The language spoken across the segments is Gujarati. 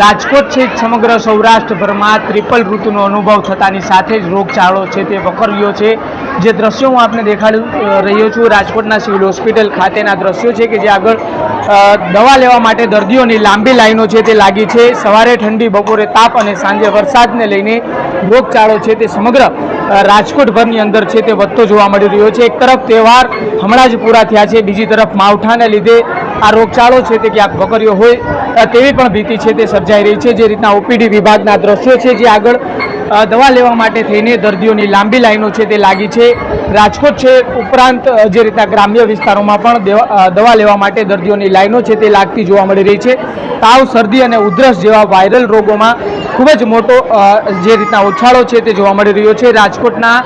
રાજકોટ છે સમગ્ર સૌરાષ્ટ્રભરમાં ત્રિપલ ઋતુનો અનુભવ થતાની સાથે જ રોગચાળો છે તે વકર્યો છે. જે દ્રશ્યો હું આપને દેખાડી રહ્યો છું રાજકોટના સિવિલ હોસ્પિટલ ખાતેના દ્રશ્યો છે કે જે આગળ દવા લેવા માટે દર્દીઓની લાંબી લાઈનો છે તે લાગી છે. સવારે ઠંડી, બપોરે તાપ અને સાંજે વરસાદને લઈને રોગચાળો છે તે સમગ્ર રાજકોટભરની અંદર છે તે વધતો જોવા મળી રહ્યો છે. એક તરફ તહેવાર હમણાં જ પૂરા થયા છે, બીજી તરફ માવઠાને લીધે આ રોગચાળો છે તે ક્યાંક વકર્યો હોય તેવી પણ ભીતિ છે તે સર્જાઈ રહી છે. જે રીતના ઓપીડી વિભાગના દ્રશ્યો છે જે આગળ દવા લેવા માટે થઈને દર્દીઓની લાંબી લાઈનો છે તે લાગી છે. રાજકોટ છે ઉપરાંત જે રીતના ગ્રામ્ય વિસ્તારોમાં પણ દેવા- લેવા માટે દર્દીઓની લાઈનો છે તે લાગતી જોવા મળી રહી છે. તાવ, શરદી અને ઉધરસ જેવા વાયરલ રોગોમાં ખૂબ જ મોટો જે રીતના ઉછાળો છે તે જોવા મળી રહ્યો છે. રાજકોટના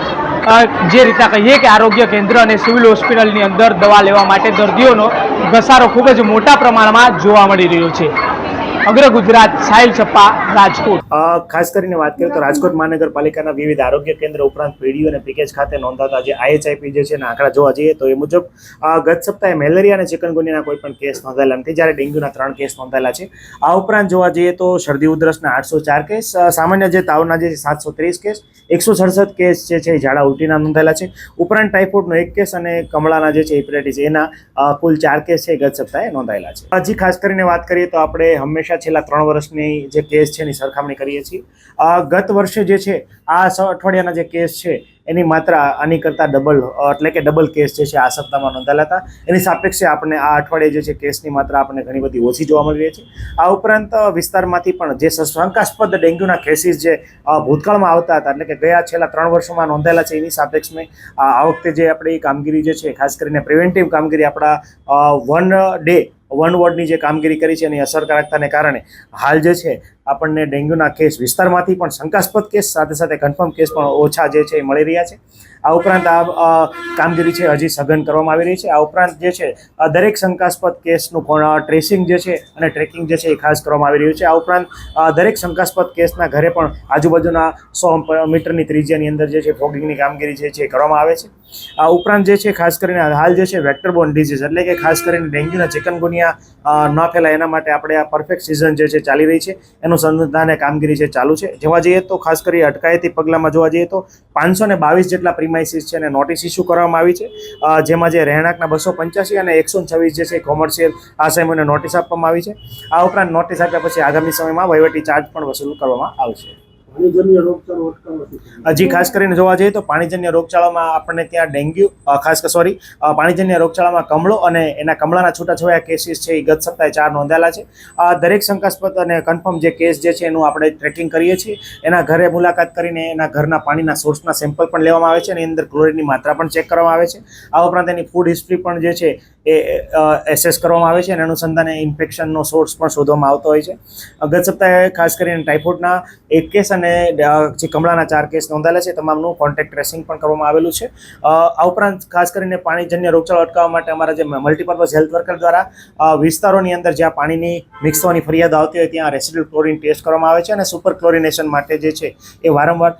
જે રીતના કહીએ કે આરોગ્ય કેન્દ્ર અને સિવિલ હોસ્પિટલની અંદર દવા લેવા માટે દર્દીઓનો ઘસારો ખૂબ જ મોટા પ્રમાણમાં જોવા મળી રહ્યો છે. અગ્ર ગુજરાત સાહિલ છપ્પા, રાજકોટ. ખાસ કરીને વાત કરીએ તો રાજકોટ મહાનગરપાલિકાના વિવિધ આરોગ્ય કેન્દ્ર ઉપરાંત પીડીઓ અને પીકેજ ખાતે નોંધાતા જે આઈએચઆઈપી જે છે એના આંકડા જોવા જઈએ તો એ મુજબ ગત સપ્તાહે મેલેરિયા અને ચિકનગુનિયાના કોઈ પણ કેસ નોંધાયેલા નથી. જ્યારે ડેન્ગ્યુના ત્રણ કેસ નોંધાયેલા છે. આ ઉપરાંત જોવા જઈએ તો શરદી ઉધરસના આઠસો ચાર કેસ સામાન્ય જે તાવના જે સાતસો ત્રીસ કેસ, એકસો સડસઠ કેસ જે છે એ ઝાડા ઉલટીના નોંધાયેલા છે. ઉપરાંત ટાઇફોઇડનો એક કેસ અને કમળાના જે છે હિપેટાઇટિસ એના કુલ ચાર કેસ છે ગત સપ્તાહે નોંધાયેલા છે. હજી ખાસ કરીને વાત કરીએ તો આપણે હંમેશા છેલ્લા ત્રણ વર્ષની જે કેસ છે એની સરખામણી કરીએ છીએ. ગત વર્ષે જે છે, આ અઠવાડિયાના જે કેસ છે, એની માત્રા આની કરતાં ડબલ એટલે કે ડબલ કેસ જે છે, આ સપ્તાહમાં નોંધાયેલા હતા. એની સાપેક્ષે આપણે આ અઠવાડિયે જે છે, કેસની માત્રા આપણને ઘણી બધી ઓછી જોવા મળી રહી છે. આ ઉપરાંત વિસ્તારમાંથી પણ જે શંકાસ્પદ ડેન્ગ્યુના કેસીસ જે ભૂતકાળમાં આવતા હતા, એટલે કે ગયા છેલ્લા ત્રણ વર્ષોમાં નોંધાયેલા છે, એની સાપેક્ષમાં આ વખતે જે આપણી કામગીરી જે છે, ખાસ કરીને પ્રિવેન્ટિવ કામગીરી આપણા વન ડે વન વોર્ડની જે કામગીરી કરી છે એની અસરકારકતાને કારણે હાલ જે છે, આપણને ડેન્ગ્યુના કેસ વિસ્તારમાંથી પણ શંકાસ્પદ કેસ સાથે સાથે કન્ફર્મ કેસ પણ ઓછા જે છે એ મળી રહ્યા છે. આ ઉપરાંત આ કામગીરી છે હજી સઘન કરવામાં આવી રહી છે. આ ઉપરાંત જે છે દરેક શંકાસ્પદ કેસનું ટ્રેસિંગ જે છે અને ટ્રેકિંગ જે છે એ ખાસ કરવામાં આવી રહ્યું છે. આ ઉપરાંત દરેક શંકાસ્પદ કેસના ઘરે પણ આજુબાજુના સો મીટરની ત્રિજ્યાની અંદર જે છે ફોગિંગની કામગીરી જે છે એ કરવામાં આવે છે. આ ઉપરાંત જે છે, ખાસ કરીને હાલ જે છે વેક્ટરબોર્ન ડિઝીઝ એટલે કે ખાસ કરીને ડેન્ગ્યુના ચિકનગુનિયા અ, ન ફેલાય. એના માટે આપણે આ પરફેક્ટ સિઝન જે છે ચાલી રહી છે એનું સંધાને કામગીરી છે ચાલુ છે. જોવા જઈએ તો ખાસ કરી અટકાયતી પગલામાં જોવા જઈએ તો પાંચસો ને બાવીસ જેટલા પ્રિમાઇસીસ છે અને નોટિસ ઇસ્યુ કરવામાં આવી છે. જેમાં જે રહેણાંકના બસો પંચ્યાસી અને એકસો છવ્વીસ જે છે કોમર્શિયલ આસામીઓને નોટિસ આપવામાં આવી છે. આ ઉપરાંત નોટિસ આપ્યા પછી આગામી સમયમાં વહીવટી ચાર્જ પણ વસૂલ કરવામાં આવશે. હજી ખાસ કરીને જોવા જઈએ તો પાણીજન્ય રોગચાળામાં આપણને ત્યાં ડેન્ગ્યુ ખાસ સોરી પાણીજન્ય રોગચાળામાં કમળો અને એના કમળાના છૂટાછવાયા કેસીસ છે એ ગત સપ્તાહે ચાર નોંધાયેલા છે. આ દરેક શંકાસ્પદ અને કન્ફર્મ જે કેસ જે છે એનું આપણે ટ્રેકિંગ કરીએ છીએ. એના ઘરે મુલાકાત કરીને એના ઘરના પાણીના સોર્સના સેમ્પલ પણ લેવામાં આવે છે અને એની અંદર ક્લોરિનની માત્રા પણ ચેક કરવામાં આવે છે. આ ઉપરાંત એની ફૂડ હિસ્ટ્રી પણ જે છે એ એસેસ કરવામાં આવે છે અને અનુસંધાને ઇન્ફેક્શનનો સોર્સ પણ શોધવામાં આવતો હોય છે. ગત સપ્તાહે ખાસ કરીને ટાઇફોઇડના એક કેસ અ, જે કમળાના ચાર કેસ નોંધાયેલા છે તમામનું કોન્ટેક્ટ ટ્રેસિંગ પણ કરવામાં આવેલું છે. આ ઉપરાંત ખાસ કરીને પાણીજન્ય રોગચાળો અટકાવવા માટે અમારા જે મલ્ટીપર્પઝ હેલ્થ વર્કર દ્વારા વિસ્તારોની અંદર જ્યાં પાણીની મિક્સ થવાની ફરિયાદ આવતી હોય ત્યાં રેસિડ્યુઅલ ક્લોરિન ટેસ્ટ કરવામાં આવે છે અને સુપર ક્લોરિનેશન માટે જે છે એ વારંવાર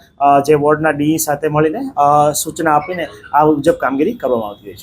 જે વોર્ડના ડી સાથે મળીને સૂચના આપીને આ મુજબ કામગીરી કરવામાં આવતી હોય છે.